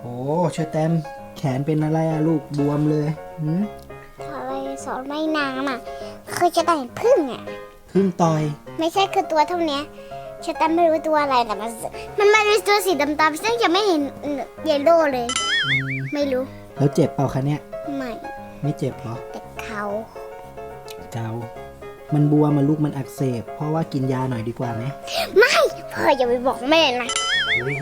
โอ้เชอแตมแขนเป็นอะไรอะลูกบวมเลยหืมอะไรสอนไม่น้ำอะคือจะแต่งพึ่งอะ พึ่งต่อย ไม่ใช่คือตัวเท่าเนี้ยฉันแต่ไม่รู้ตัวอะไรแต่มันมันมันเป็นตัวสีดำๆซึ่งจะไม่เห็นเยลโล่เลยอืมไม่รู้แล้วเจ็บเปล่าคะเนี่ย ไม่ไม่เจ็บเหรอ แต่เขาเกา มันบวมมาลูกมันอักเสบ เพราะว่ากินยาหน่อยดีกว่าไหม ไม่พ่ออย่าไปบอกแม่นะ เฮ้ย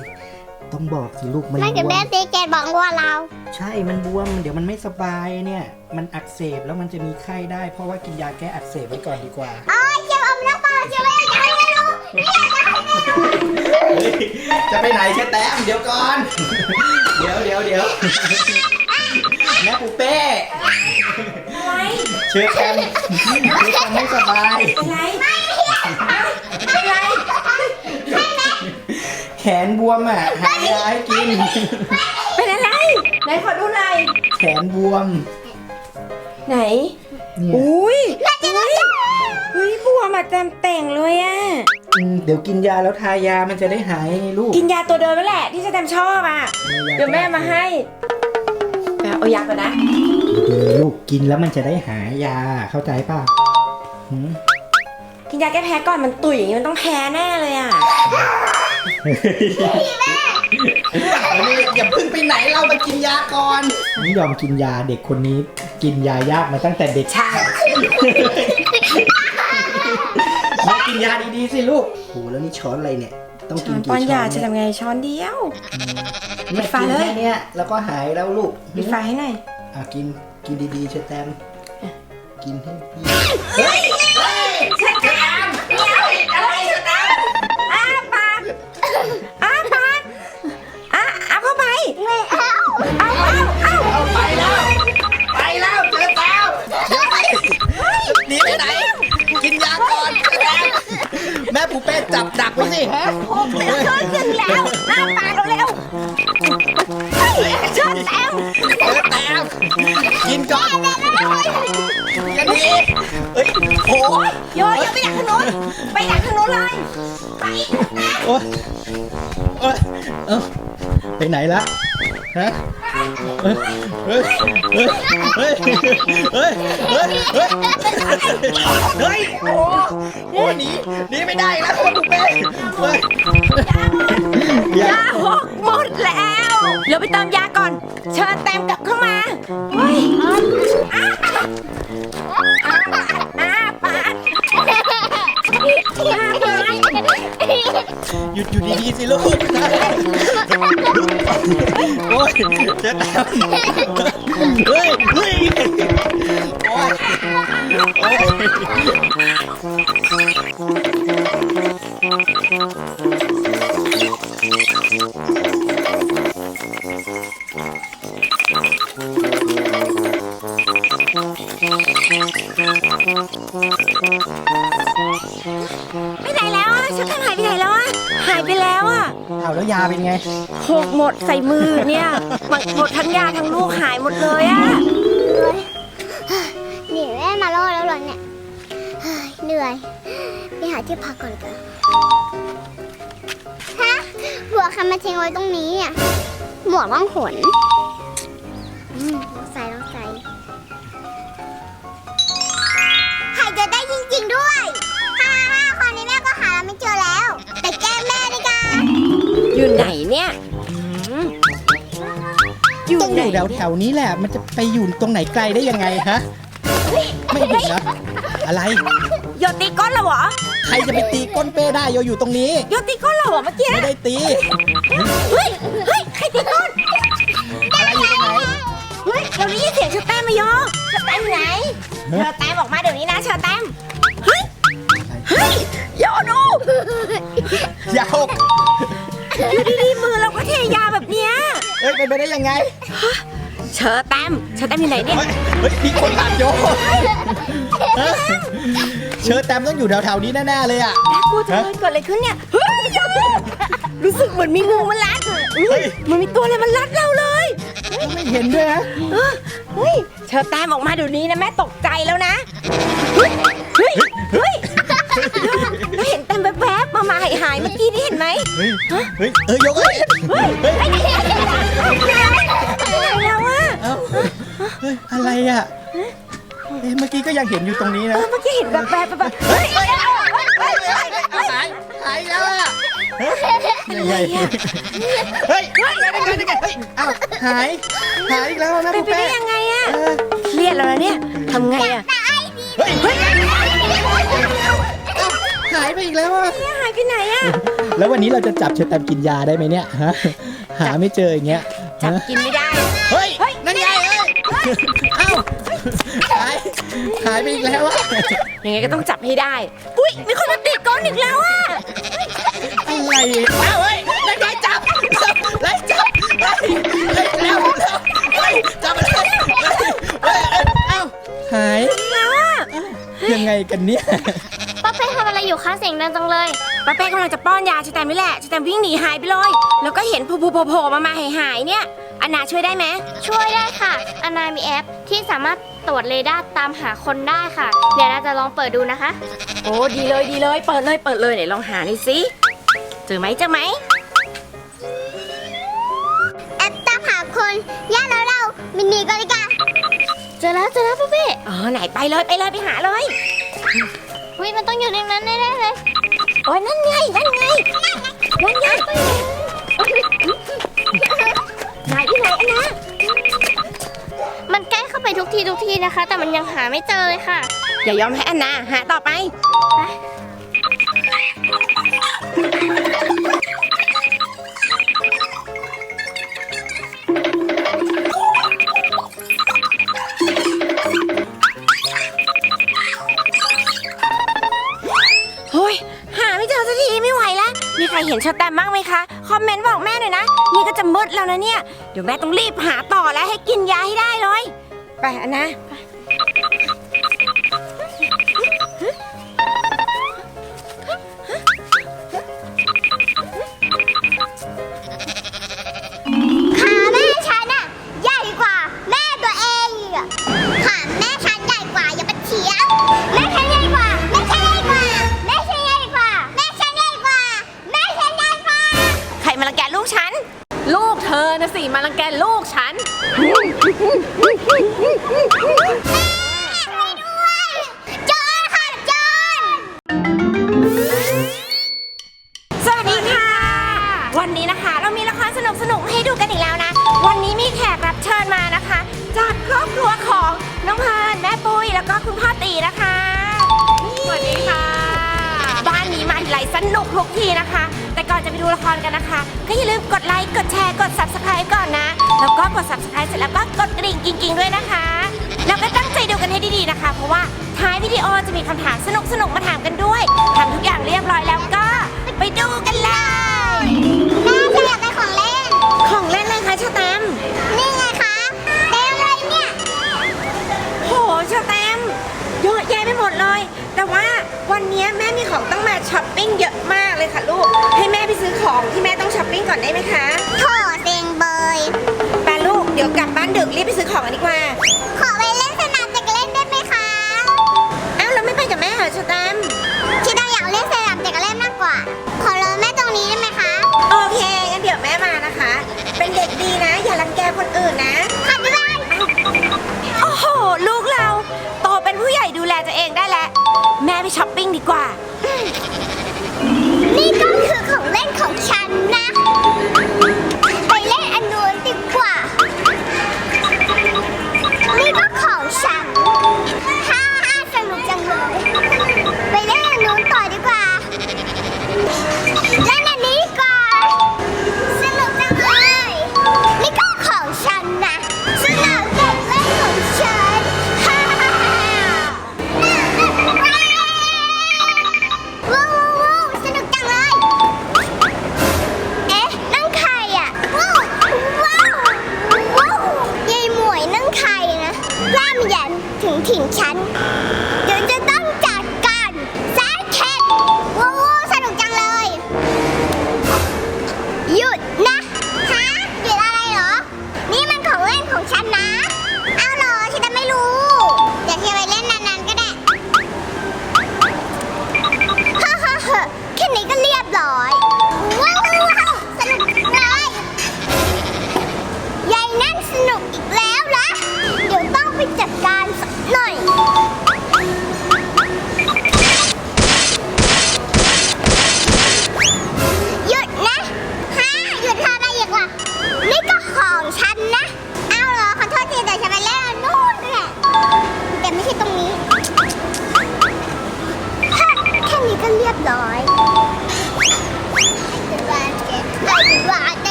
ต้องบอกสิลูกมันแม่บกับวแม่มตีแกบอกว่าเราใช่มันบวมเดี๋ยวมันไม่สบายเนี่ย มันอักเสบแล้วมันจะมีไข้ได้ เพราะว่ากินยาแก้อักเสบไว้ก่อนดีกว่า โอ้ยเจ็บอมน้ำเปล่าเจ็บไม่ได้ไม่รู้จะไปไหนเชแตมเดี๋ยวก่อน เดี๋ยวเดี๋ยวเดี๋ยวแม่ปูเป้เชิญแตมเชิญแตมไม่สบาย อะไรอะไร แขนบ วมอะหายาให้กิน เป็นอะไร ไหนขอดูหน่อยแขนบวมไหน เนี่ยอุ้ยอุ้ยเฮ้ยบัวมาเต็มแต่งเลยอะอืมเดี๋ยวกินยาแล้วทายามันจะได้หายไงลูกกินยาตัวเดิมนั่นแหละที่จะแตมชอบอะเดี๋ยวแม่มาให้แม่เอายาก่อนนะดีลูกกินแล้วมันจะได้หายาเข้าใจป่ะหืมกินยาแก้แพ้ก่อนมันตุ๋ยอย่างนี้มันต้องแพ้แน่เลยอะ นนี้อย่าเพิ่งไปไหนเรามากินยาก่อน นี่ยอมกินยาเด็กคนนี้กินยายากมาตั้งแต่เด็กใช่มากินยาดีๆสิลูกโหแล้วนี่ช้อนอะไรเนี่ย ต้องกิช้นอนกี่ป้อนช้อนยาจะเนี่ยทำไงช้อนเดียวเนี่ยปิดฝากินเลย แค่เนี้ยแล้วก็หายแล้วลูกปิดไฟให้หน่อยอะกินกินดีๆเชอแตมกินให้ดีอะไไม่เอาเอาเอาเอาไปแล้ว ไปแล้วเชอแตมเดี๋ยวไปหนีไปไหน กินยาก่อนเชอแตมแม่ปูเป้จับดักไว้สิฮะช้อนถึงแล้วอ้าปากเร็วเฮ้ยช้อแล้วเชอแต้มกินก่อนกันดีเอ้ยโอ้ยโยอย่าไปดักทางโน้นไปดักทางโน้นเลยโอ้ยโอ้ยเอ้า ไปไหนละฮะเฮ้ยเฮ้ยเฮ้ยเฮ้ยเฮ้ยเฮ้ยเฮ้ยโอ้โอ้หนีหนีไม่ได้แล้วคุณปุ๊เป้เฮ้ยยาหกหมดแล้วเดี๋ยวไปเติมยาก่อน เชิญแตมกลับเข้ามาเฮ้ยอ้าอ้าปาก หยุดอยู่ดีๆสิลูกโอ้ยเจะตามเฮ้ยเฮ้ยโอ้ยโอ้ยไป เอาแล้วยาเป็นไง หกหมดใส่มือเนี่ยหมดหมดทั้งยาทั้งลูกหายหมดเลยอะหนีแม่มาล่อแล้วเหรอเนี่ยเฮ้ยเหนื่อยไปหาที่พักก่อนกันฮะหัวใครมาทิ้งไว้ตรงนี้เนี่ยหมวกว่างหน ไหนเนี่ยอืมอยู่ต้องอไหนยู่แถวแถวๆนี้แหละ มันจะไปอยู่ตรงไหนไกลได้ยังไงฮะ ไม่เห็นนะอะไร โยตีก้นเหรอวะใครจะไปตีก้นเป้ได้โยอยู่ตรงนี้ โยตีก้นเหรอวะเมื่อกี้ไม่ได้ตี เฮ้ยเฮ้ยใครตีก้นอะไรอยู่ตรงไหน เฮ้ยเราได้ยินเสียงเชอแตมไหมโยเชอแตมอยู่ไหนเชอแตมออกมาเดี๋ยวนี้นะเชอแตมเฮ้ยเฮ้ยโยดูอย่าหก อยู่ดีๆมือเราก็เทยาแบบเนี้ยเอ้ยเป็นไปได้ยังไง เชอแตมเชอแตมอยู่ไหนเนี่ย เฮ้ยเฮ้ยมีคนตัดโยฮะเชิญแตมต้องอยู่แถวๆนี้แน่ๆเลยอะ น่ากลัวจังเลยเกิดอะไรขึ้นเนี่ยเฮ้ยโยรู้สึกเหมือนมีงูมันรัดเฮ้ยมันมีตัวอะไรมันรัดเราเลยไม่เห็นด้วยนะเออเฮ้ยเชอแตมออกมาเดี๋ยวนี้นะแม่ตกใจแล้วนะ เฮ้ย เฮ้ย เฮ้ยโย เราเห็นแตมแวบๆมามาหายหายๆเมื่อกี้นี่เห็นไหมเฮ้ยเฮ้ยเออยกเลยเฮ้ยอะไรแล้วอะเอ้าเฮ้ยอะไรอะเอ๊ะเมื่อกี้ก็ยังเห็นอยู่ตรงนี้เอนะ อเมื่อกี้เห็นแบบแบบแบบเฮ้ยเฮ้ยเฮ้ยเฮ้ยเฮ้ยหายหายแล้วอะยังไงเฮ้ยยังไงยังไงยังไงเฮ้ยเอ้าหายหายอีกแล้วนะเป็นปุ๊ไปได้แป้ยังไงอะเออเครียดแล้วนะเนี่ยทำไงอะ เฮ้ย เฮ้ย หายไปอีกแล้วอะเนี่ยหายไปไหนอะแล้ววันนี้เราจะจับเชอแตมกินยาได้ไหมเนี่ยฮะหาไม่เจออย่างเงี้ยจับฮะกินไม่ได้ เฮ้ยนั่นไงเอ้ยเอ้าหายหายไปอีกแล้วอะยังไงก็ต้องจับให้ได้ อุ้ยมีคนมาติดก้อนอีกแล้วอะอะไรเอ้าเฮ้ยนั่นไงจับไล่จับเฮ้ยเฮ้ยแล้วแล้วเฮ้ยจับมาเลยเฮ้ยเฮ้ยเอ้าหายแล้วอะยังไงกันเนี่ยป้าเป้ ทำอะไรอยู่คะเสียงดังจังเลยป้าเป้กำลังจะป้อนยาชแตมนี่แหละชแตมวิ่งหนีหายไปเลย แล้วก็เห็นโผล่ๆๆมามาหายหายๆเนี่ยอันนาช่วยได้ไหมช่วยได้ค่ะอนามีแอปที่สามารถตรวจเรดาร์ตามหาคนได้ค่ะ เดี๋ยวเราจะลองเปิดดูนะคะ โอ้ดีเลยดีเลยเปิดเลยเปิดเลยไหนลองหาหน่อยสิเจอไหมเจอไหมแอปตามหาคนย่าแล้วเรามินีกอริกาเจอแล้วเจอแล้วป้าเป้อ๋อไหนไปเลยไปเลยไปหาเลย วิมันต้องอยู่ในนั้นแน่ๆเลย โอ้ยนั่นไง นั่นไง นั่นไงไหนที่ไหนอันนะมันใกล้เข้าไปทุกทีทุกทีนะคะ แต่มันยังหาไม่เจอเลยค่ะ อย่ายอมให้อันนาหาต่อไป มเมนต์บอกแม่หน่อยนะ นี่ก็จะมืดแล้วนะเนี่ย เดี๋ยวแม่ต้องรีบหาต่อแล้วให้กินยาให้ได้เลย ไปอันนะ ลูกฉัน จอนค่ะจอนสวัสดีค่ะ วันนี้นะคะเรามีละครสนุกสนุกๆให้ดูกันอีกแล้วนะ วันนี้มีแขกรับเชิญมานะคะ จากครอบครัวของน้องเพลิร์นแม่ปุ้ยแล้วก็คุณพ่อตีนะคะ สวัสดีค่ะบ้านนี้มาที ไรสนุกทุกทีนะคะ แต่ก่อนจะไปดูละครกันนะคะ ก็อย่าลืมกดไลค์ กดแชร์ กด subscribe ก่อนนะ แล้วก็กด subscribe เสร็จแล้วก็กดกริ่งกิ๊งๆด้วยนะคะ แล้วก็ตั้งใจดูกันให้ดีๆนะคะ เพราะว่าท้ายวิดีโอจะมีคำถามสนุกๆมาถามกันด้วยทำทุกอย่างเรียบร้อยแล้วก็ไปดูกันเลยแม่ฉันอยากได้ของเล่น ของเล่นอะไรคะชาแตมนี่ไงคะเต็มเลยเนี่ยโหชาแตมเยอะแยะไปหมดเลย แต่ว่า วันนี้แม่มีของต้องมาช้อปปิ้งเยอะมากเลยค่ะลูก ให้แม่ไปซื้อของที่แม่ต้องช้อปปิ้งก่อนได้ไหมคะโถเต็งเบยแปลลูก เดี๋ยวกลับบ้านดึกรีบไปซื้อของกันดีกว่า ขอไปเล่นสนามเด็กเล่นได้ไหมคะ อ้าวแล้วไม่ไปกับแม่เหรอชาแตมที่เราอยากเล่นสนามเด็กเล่นมากกว่า ขอรอแม่ตรงนี้ได้ไหมคะ โอเคงั้นเดี๋ยวแม่มานะคะ เป็นเด็กดีนะ อย่ารังแกคนอื่นนะ ค่ะบ๊ายบายโอ้โห ลูกเรา โตเป็นผู้ใหญ่ดูแลตัวเองได้แล้ว แม่ไปช้อปปิ้งดีกว่า นี่ก็คือของเล่นของฉันนะ ไปเล่นอันนู้นดีกว่า นี่ก็ของฉัน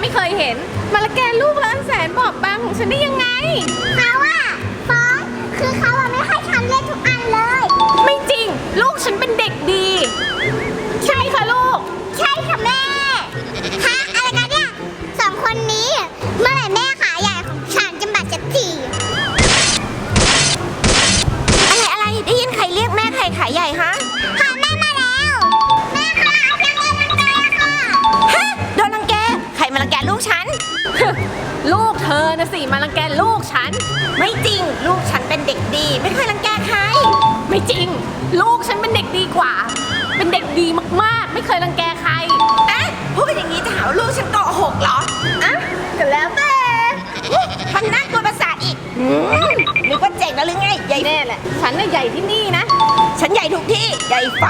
ไม่เคยเห็น มาละแกลูกล้านแสนบอบบางของฉันได้ยังไง เขาอะฟ้องคือเขาอะไม่ให้ฉันเล่นทุกอันเลย ไม่จริง ลูกฉันเป็นเด็กดี ใช่ไหมคะลูก ใช่ค่ะแม่ฮะ เธอนะสิมารังแกลูกฉัน ไม่จริง ลูกฉันเป็นเด็กดี ไม่เคยรังแกใคร ไม่จริง ลูกฉันเป็นเด็กดีกว่า เป็นเด็กดีมากๆ ไม่เคยรังแกใครอะพูดอย่างนี้จะหาว่าลูกฉันโกหกเหรออะก็แล้วแต่ทำหน้ากลัวภาษาอีกอืมนึกว่าเจ๋งแล้วหรือไงใหญ่แน่แหละ ฉันน่ะใหญ่ที่นี่นะ ฉันใหญ่ทุกที่ใหญ่ไฟ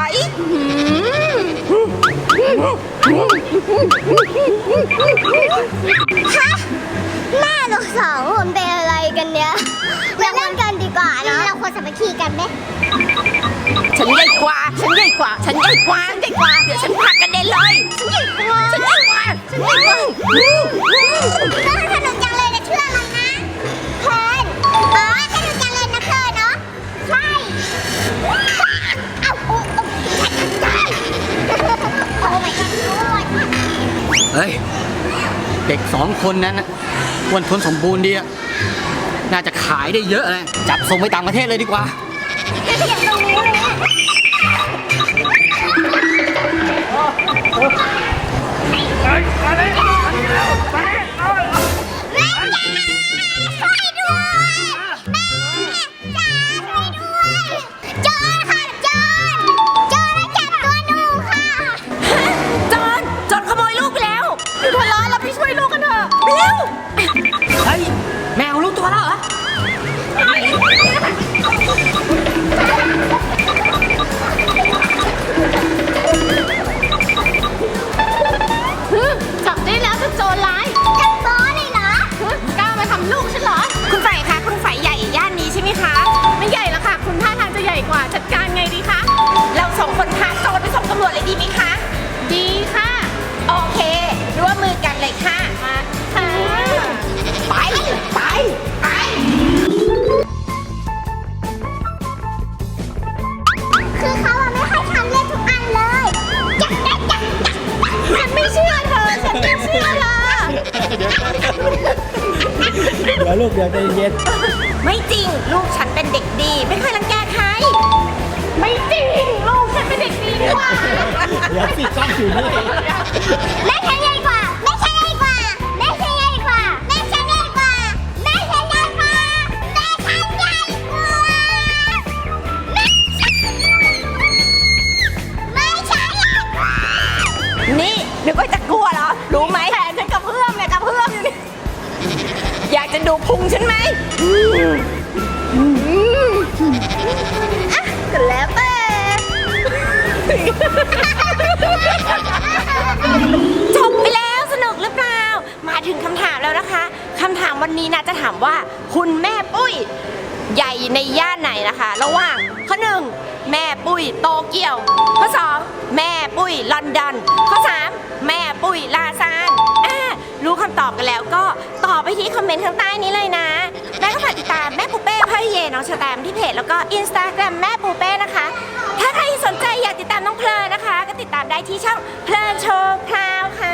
ฮะ แม่เราสองคนเป็นอะไรกันเนี่ยเราเล่นกันดีกว่าเนาะเราควรสามัคคีกันไหมฉันใหญ่กว่า ฉันใหญ่กว่า ฉันใหญ่กว่าฉันใหญ่กว่า เดี๋ยวฉันผลักกันเด็นเลย ฉันใหญ่กว่า ฉันใหญ่กว่าน่าสนุกจังเลยนะชื่ออะไรนะเพลินอ๋อสนุกจังเลยนะเพลินเนาะ ใช่เอ้าโอ้โอ้ฉันจะตายโอ้ my god โอ้ยเฮ้ย เด็กสองคนนั้นน่ะ อ้วนทนสมบูรณ์ดีอะน่าจะขายได้เยอะเลย จับส่งไปต่างประเทศเลยดีกว่า ยวใจเย็น ไม่จริง ลูกฉันเป็นเด็กดี ไม่เคยรังแกใคร ไม่จริง ลูกฉันเป็นเด็กดีกว่า เดี๋ยวสิกล้องอยู่นี่ วันนี้นะจะถามว่าคุณแม่ปุ้ยใหญ่ในย่านไหนนะคะ ระหว่างข้อหนึ่งแม่ปุ้ยโตเกียว ข้อสองแม่ปุ้ยลอนดอน ข้อสามแม่ปุ้ยลาซานอ่ารู้คำตอบกันแล้วก็ตอบไปที่คอมเมนต์ข้างใต้นี้เลยนะแม่ก็ฝากติดตามแม่ปูเป้พ่อเยน้องชะแตมที่เพจแล้วก็อินสตาแกรมแม่ปูเป้นะคะ ถ้าใครสนใจอยากติดตามน้องเพลินนะคะ ก็ติดตามได้ที่ช่องเพลินโชว์คราวค่ะ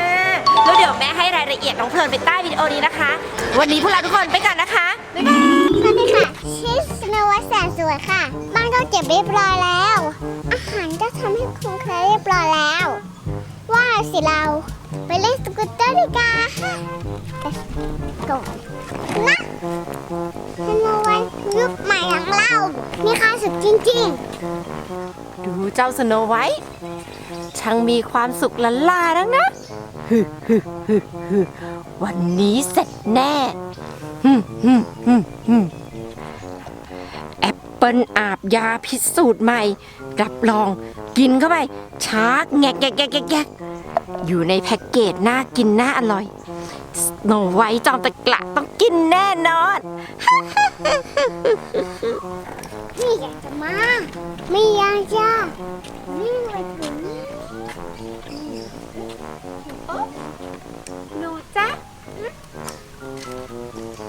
แล้วเดี๋ยวแม่ให้รายละเอียดน้องเพลินไปใต้วิดีโอนี้นะคะ วันนี้พวกเราทุกคนไปก่อนนะคะบ๊ายบาย สวัสดีค่ะชื่อสโนวัตแสนสวยค่ะ บ้านก็เก็บเรียบร้อยแล้ว อาหารก็ทำให้คุณเคยเรียบร้อยแล้ว ว่าสิเราไปเล่นสกูตเตอร์ดีกว่าค่ะก่อนนะสโนไวท์ยุคใหม่ของเรา มีความสุขจริงดูเจ้าสโนไวท์ช่างมีความสุขละล่านักนะฮึฮึฮึฮึ วันนี้เสร็จแน่แอปเปิลอาบยาพิษสูตรใหม่ รับรองกินเข้าไปชากแงกแงกแงกแงกอยู่ในแพ็กเกจน่ากินน่าอร่อยโนไวท์จอมตะกละต้องกินแน่นอนๆนี่อยากจะมา ไม่อยากจะวิ่ไปถึง หนูจ๊ะหึ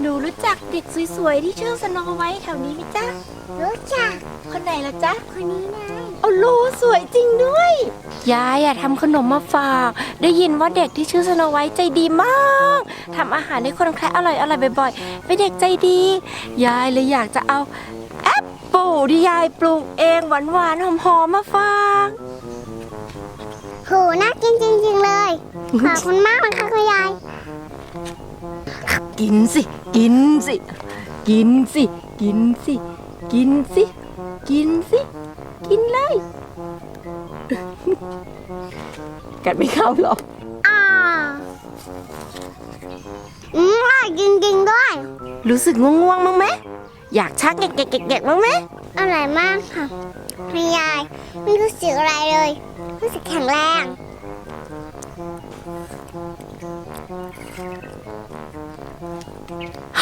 หนูรู้จักเด็กสวยๆที่ชื่อสโนไวท์แถวนี้ไหมจ๊ะ รู้จัก คนไหนล่ะจ๊ะ คนนี้ไงโอ้โลสวยจริงด้วย ยายอะทำขนมมาฝาก ได้ยินว่าเด็กที่ชื่อสโนไวท์ใจดีมากทำอาหารให้คนแคร์อร่อยอร่อยบ่อยๆเป็นเด็กใจดี ยายเลยอยากจะเอาแอปเปิลที่ยายปลูกเองหวานๆหอมๆมาฝากโหน่ากินจริงๆเลย ขอบคุณมากนะคะคุณยาย กินสิ กินสิ กินสิ กินสิ กินสิ กินสิ กินเลย กัดไม่เข้าหรอกอ่าอืมอร่อยจริงๆด้วย รู้สึกง่วงๆมั้างไหมอยากชักแกะๆๆๆมั้างไหม อร่อยมากค่ะคุณยายไม่รู้สึกอะไรเลยรู้สึกแข็งแรง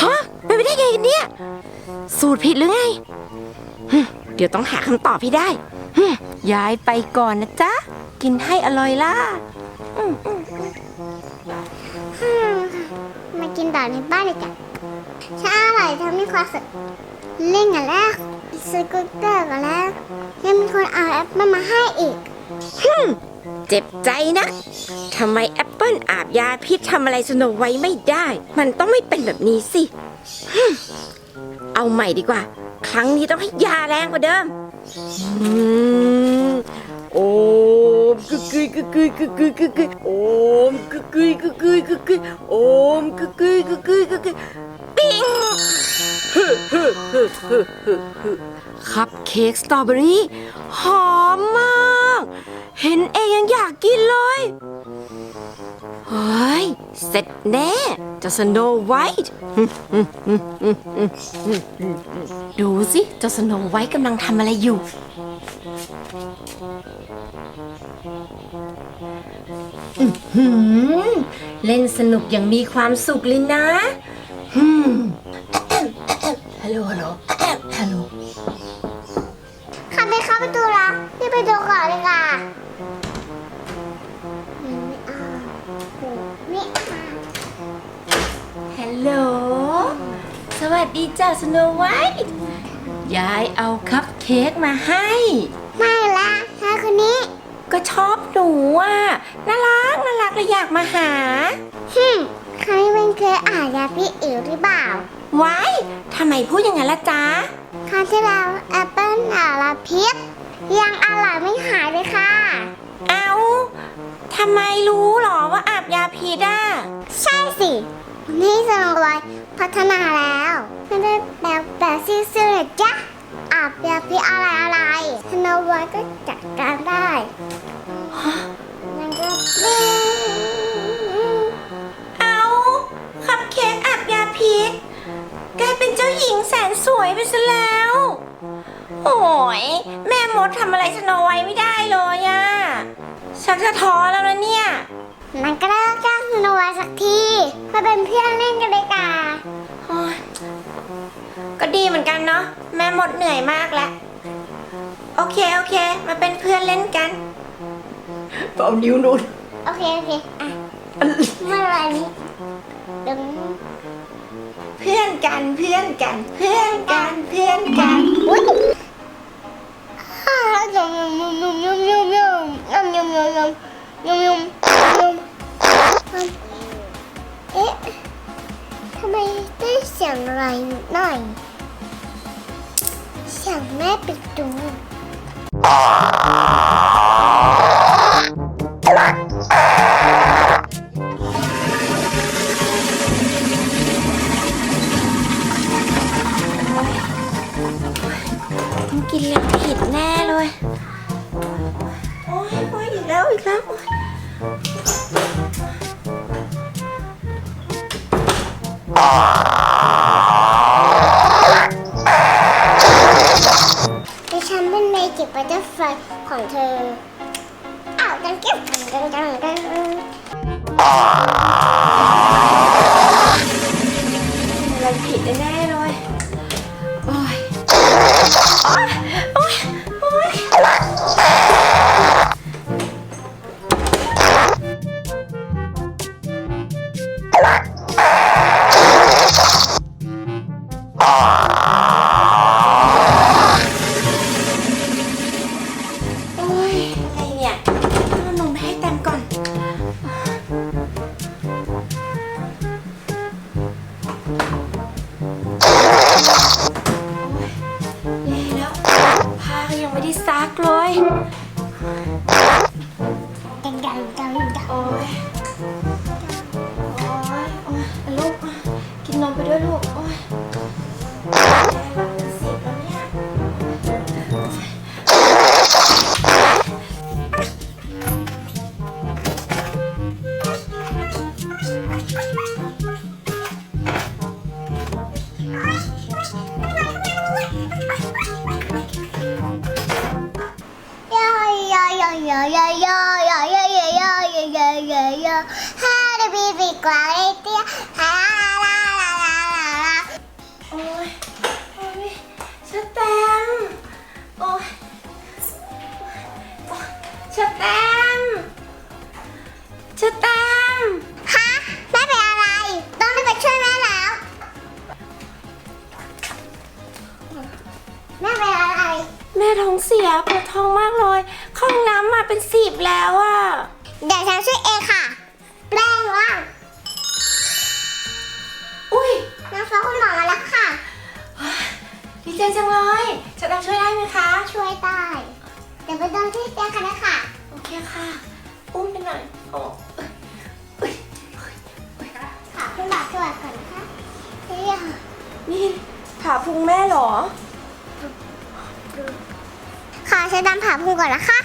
ฮะเป็นไปได้ไงกันเนี่ย สูตรผิดหรือไงหึเดี๋ยวต้องหาคำตอบให้ได้หึยายไปก่อนนะจ๊ะ กินให้อร่อยล่ะ อืมอืมอืมมากินต่อในบ้านเลยจ้ะถ้าอร่อยทำให้ความสุขเล่นกันแล้ว ซื้อกุ๊กเตอร์กันแล้วยังมีคนเอาแอปเปิ้ลมาให้อีกฮึมเจ็บใจนะทำไมแอปเปิลอาบยาพิษทำอะไรสโนไว้ไม่ได้ มันต้องไม่เป็นแบบนี้สิฮึมเอาใหม่ดีกว่า ครั้งนี้ต้องให้ยาแรงกว่าเดิมอืมโอมกึกกึยกึกกึยกึกกึยกึกกึยโอมกึกกึยกึกกึยกึกกึยโอมกึกกึยกึกกึยกึกกึยปิ้งฮึฮึฮึฮึฮึฮึ คัพเค้กสตรอเบอรี่หอมมาก เห็นเองยังอยากกินเลย เฮ้ย เสร็จแน่เจะสโนไวท์ดูสิเจ้าสโนไวท์กำลังทำอะไรอยู่อื้อหือเล่นสนุกอย่างมีความสุขเลยนะ ฮัลโหลฮัลโหลฮัลโหลใครไปเข้าประตูละรีบไปดูก่อนเลยค่ะไม่เอาไม่เอาฮัลโหล สวัสดีจ้าสโนไวท์ยายเอาคัพเค้กมาให้ ไม่ละชายคนนี้ ก็ชอบหนูอะ น่ารัก น่ารักเลยอยากมาหาฮึ มเขาเป็นเคยอ่านยาพี่อิ๋วหรือเปล่าไว้ทำไมพูดอย่างนั้นล่ะจ๊ะ คราวที่แล้วแอปเปิ้ลอาราพิษยังอร่อยไม่หายเลยค่ะ เอาทำไมรู้หรอว่าอาบยาพิษอะใช่สิ นี่สโนไวท์พัฒนาแล้วไม่ได้แบบแบบซื่อๆเลยจ้ะอาบยาพิษอะไรอะไรสโนไวท์ก็จัดการได้มันก็ปิ้งเอา คัพเค้กอาบยาพิษกลายเป็นเจ้าหญิงแสนสวยไปซะแล้ว โอ้ยแม่มดทำอะไรสโนไวท์ไม่ได้เลยอะชักจะท้อแล้วนะเนี่ย มันก็เลิกจ้างสโนไวท์สักทีมาเป็นเพื่อนเล่นกันเลยค่ะโอ๊ยก็ดีเหมือนกันเนาะแม่มดเหนื่อยมากแล้ว โอเค โอเค มาเป็นเพื่อนเล่นกัน เป่านิ้วนุ่นโอเค โอเค อะ เมื่อไหรนี้ ดึงเพื่อนกันเพื่อนกัน เพื่อนกันเพื่อนกันอุ้ยอ่ายมยมยมยมยมยมยมยมยมยมยมยมยมเอ๊ะทำไมได้เสียงอะไรหน่อยเสียงแม่ปิดป Ah! Yo yo yo yo yo yo yo yo yo yo yo How to be big quality La la la la la la โอ้ยโอ้ยชะแตมป์โอ้ยโอ๊ยชะแตมป์ชะแตมป์ฮะแม่เป็นอะไร ต้องไปช่วยแม่แล้ว แม่เป็นอะไร แม่ท้องเสียปวดท้องมากเลย ห้องน้ำมาเป็นสิบแล้วอะเดี๋ยวฉันช่วยเองค่ะ แปลงว่างอุ้ยน้องฟ้าคุณหมอมาแล้วค่ะ ดีใจจังเลยชะแตมป์ช่วยได้ไหมคะ ช่วยได้เดี๋ยวไปดูที่เตียงกันนะคะโอเคค่ะ อุ้มไปหน่อยโอ้เอ้ยค่ะคุณหมอตรวจก่อนนะคะเตียงนี่ผ่าพุงแม่เหรอ ค่ะใช้ดำผ่าพุงก่อนนะคะ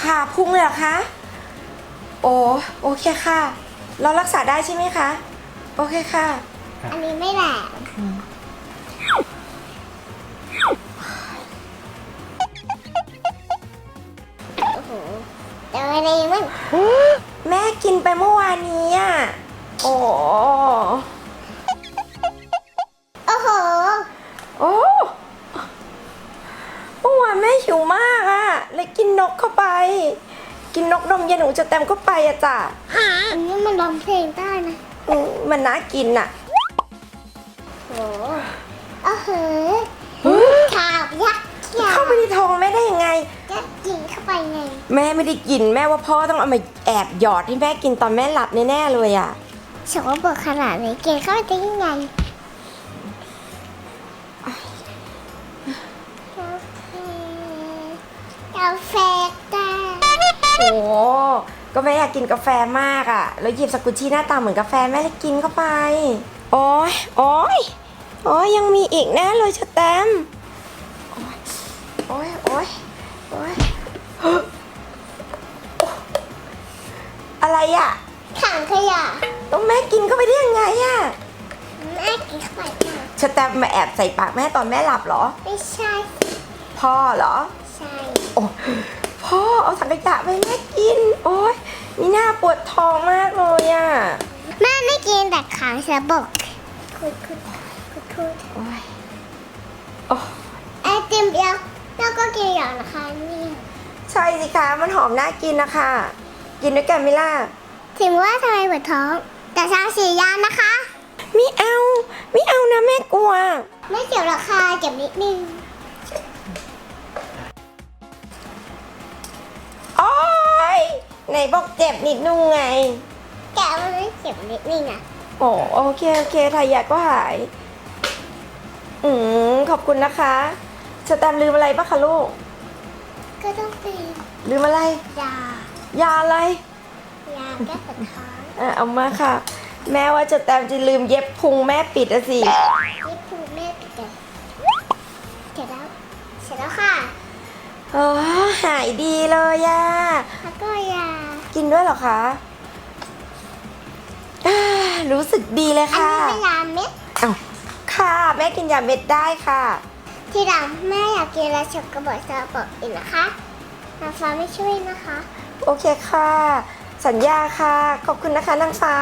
ผ่าพุงเลยเหรอคะ โอ้โอเคค่ะ เรารักษาได้ใช่ไหมคะ โอเคค่ะ อันนี้ไม่แหลมโอ้โหเดี๋ยวไม่ได้มึงแม่กินไปเมื่อวานนี้อะ โอ้โอ้โห โอ้เมื่ อวานแม่หิวมากอะเลยกินนกเข้าไป กินนกนมเย็นของจะแตมเข้าไปอะจ้ะอันนี้มันร้องเพลงได้นะ อืมมันน่ากินอะ โอ้โหโอ้โหข่าวยักษ์ใหญ่เข้าไปในท้องแม่ได้ยังไง จะกินเข้าไปไง แม่ไม่ได้กินแม่ว่าพ่อต้องเอามาแอบหยอดให้แม่กินตอนแม่หลับแน่ๆเลยอะสกปรกขนาดนี้กินเข้าไปได้ยังไงาแฟแต่โอ้ก็แม่อยากกินกาแฟมากอะ่ะ แล้วหยิบสกุชชี่หน้าตาเหมือนกาแฟแม่เลยกินเข้าไป โอ้ยโอ้ยโอ้ยยังมีอีกแน่เลยชะแตมป์โอ้ยโอ้ยโอ้ยโอ้ยอะไรอะ่ะถังขยะต้องแม่กินเข้าไปได้ยังไงอะ่ะแม่กินเข้าไปค่ะชะแตมป์มาแอบใส่ปากแม่ตอนแม่หลับเหรอ ไม่ใช่ พ่อเหรอ ใช่โอ้พ่อเอาสังขยะไปให้แม่กิน โอ้ยมีหน้าปวดท้องมากเลยอะ่ะแม่ไม่กินแต่ขางเสบกคุดคุดคุดคุดโอ้ยโอ้ไอติมเดียวแล้วก็กินอย่างนะคะนี่ใช่สิคะมันหอมน่ากินนะคะ กินด้วยกันไหมล่ะถึงว่าทำไมปวดท้อง แต่ชาสียานนะคะ ไม่เอา ไม่เอานะแม่กลัว ไม่เกี่ยวหรอกค่ะเก็บนิดนึง ไหนบอกเจ็บนิดนึงไง แกะมันไม่เก็บนิดนึงอะโอ้โอเคโอเคทายาก็หาย อืมขอบคุณนะคะสแตมป์ลืมอะไรปะคะลูก ก็ต้องเป็นลืมอะไร ยายาอะไร ยาแก้ปวดท้องอะเอามาค่ะ แม่ว่าจะแตมจะลืมเย็บพุงแม่ปิดอะสิ นี่พูแม่ปิดเลยเสร็จแล้วเสร็จแล้วค่ะเออหายดีเลยอะแล้วก็ยา กินด้วยเหรอคะอ่ารู้สึกดีเลยอันค่ะนี้เป็นยาเม็ด เอาค่ะ แม่กินยาเม็ดได้ค่ะ ทีหลังแม่อยากกินอะไรช็อกโกแลตซาบอกอีกนะคะน้ำฟ้าไม่ช่วยนะคะ โอเคค่ะ สัญญาค่ะ ขอบคุณนะคะนางฟ้า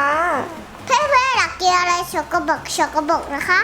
เพื่อนๆอยากกินอะไรช็อกโกแลตช็อกโกแลตนะคะ